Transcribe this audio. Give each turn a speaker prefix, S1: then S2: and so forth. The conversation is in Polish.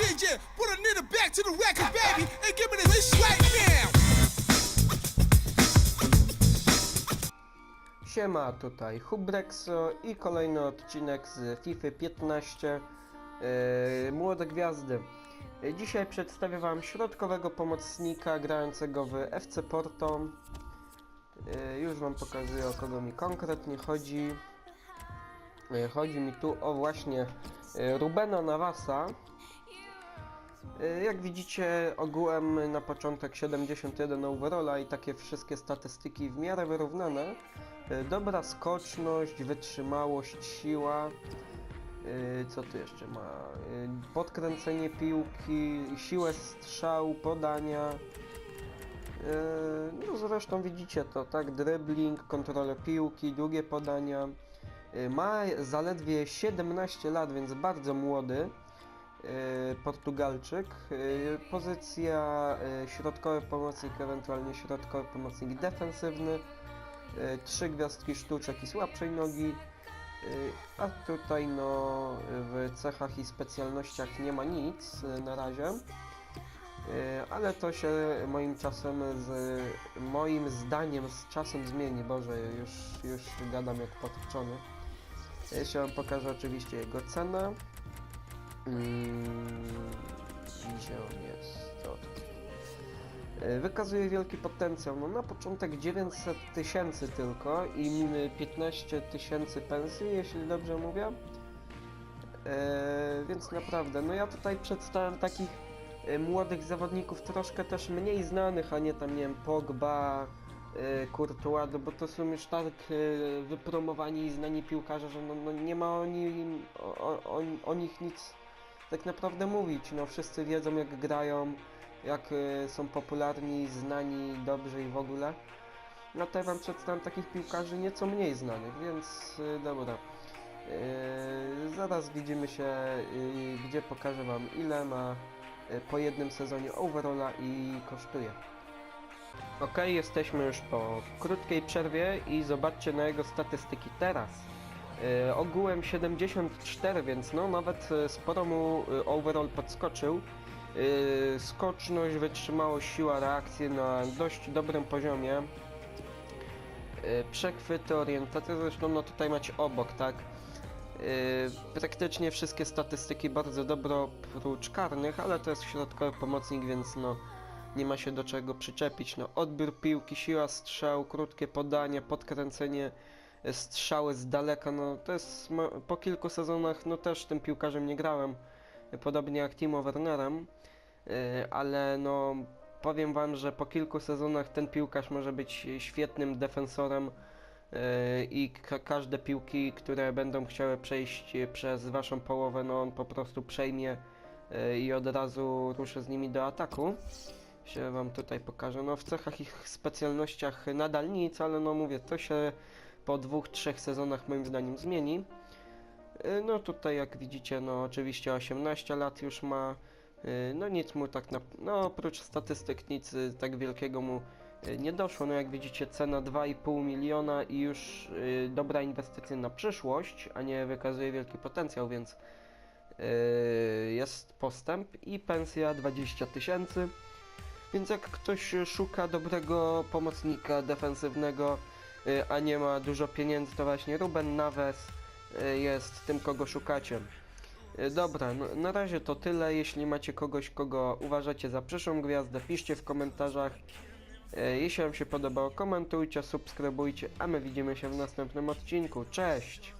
S1: Yeah, yeah. Put a nigga back to the record, baby, and give me this right now.
S2: Siema, tutaj Hubrexo i kolejny odcinek z FIFA 15 yy, Młode Gwiazdy. Dzisiaj przedstawię Wam środkowego pomocnika grającego w FC Porto. Yy, Już Wam pokazuję o kogo mi konkretnie chodzi. Yy, Chodzi mi tu o właśnie Rubena Navasa. Yy, Jak widzicie ogółem na początek 71 overalla i takie wszystkie statystyki w miarę wyrównane. Y, Dobra skoczność, wytrzymałość, siła. Y, Co tu jeszcze ma? Podkręcenie piłki, siłę strzału, podania. No zresztą widzicie to, tak? Dribbling, kontrolę piłki, długie podania. Ma zaledwie 17 lat, więc bardzo młody. Y, Portugalczyk. Y, Pozycja y, środkowy pomocnik, ewentualnie środkowy pomocnik defensywny. Trzy gwiazdki sztuczek i słabszej nogi. A tutaj no w cechach i specjalnościach nie ma nic na razie. Ale to się moim czasem z moim zdaniem z czasem zmieni. Boże, już, już gadam jak podczony. Jeszcze wam pokażę oczywiście jego cenę. Mm, Gdzie on jest? To Wykazuje wielki potencjał. No na początek 900 tysięcy tylko i mm, 15 tysięcy pensji, jeśli dobrze mówię. E, więc naprawdę, no ja tutaj przedstawiam takich e, młodych zawodników, troszkę też mniej znanych, a nie tam, nie wiem, Pogba, e, Courtois, no bo to są już tak wypromowani i znani piłkarze, że no, no nie ma o, nim, o, o, o nich nic tak naprawdę mówić. No wszyscy wiedzą jak grają, jak y, są popularni, znani, dobrzy i w ogóle. No to ja wam przedstawiam takich piłkarzy nieco mniej znanych, więc y, dobra. Y, zaraz widzimy się, y, gdzie pokażę wam ile ma y, po jednym sezonie overalla i kosztuje. Ok, jesteśmy już po krótkiej przerwie i zobaczcie na jego statystyki teraz. Y, ogółem 74, więc no nawet y, sporo mu y, overall podskoczył. Skoczność, wytrzymałość, siła reakcji na dość dobrym poziomie. Przechwyty, orientacja, zresztą no tutaj macie obok, tak? Praktycznie wszystkie statystyki bardzo dobre oprócz karnych, ale to jest środkowy pomocnik, więc no nie ma się do czego przyczepić. No, odbiór piłki, siła strzał, krótkie podanie, podkręcenie, strzały z daleka, no to jest po kilku sezonach, no też tym piłkarzem nie grałem, podobnie jak Timo Wernerem, y, ale no powiem wam, że po kilku sezonach ten piłkarz może być świetnym defensorem y, i ka- każde piłki, które będą chciały przejść przez waszą połowę, no on po prostu przejmie y, i od razu ruszy z nimi do ataku się wam tutaj pokażę. No w cechach ich specjalnościach nadal nic, ale no mówię, to się po dwóch, trzech sezonach moim zdaniem zmieni. Y, No tutaj jak widzicie, no oczywiście 18 lat już ma. Y, No nic mu tak na... No oprócz statystyk nic y, tak wielkiego mu nie doszło. No jak widzicie cena 2,5 miliona i już dobra inwestycja na przyszłość, a nie wykazuje wielki potencjał, więc jest postęp i pensja 20 tysięcy. Więc jak ktoś szuka dobrego pomocnika defensywnego, a nie ma dużo pieniędzy, to właśnie Ruben Naves y, jest tym, kogo szukacie. Y, Dobra, no, na razie to tyle. Jeśli macie kogoś, kogo uważacie za przyszłą gwiazdę, piszcie w komentarzach. Y, Jeśli Wam się podobało, komentujcie, subskrybujcie, a my widzimy się w następnym odcinku. Cześć!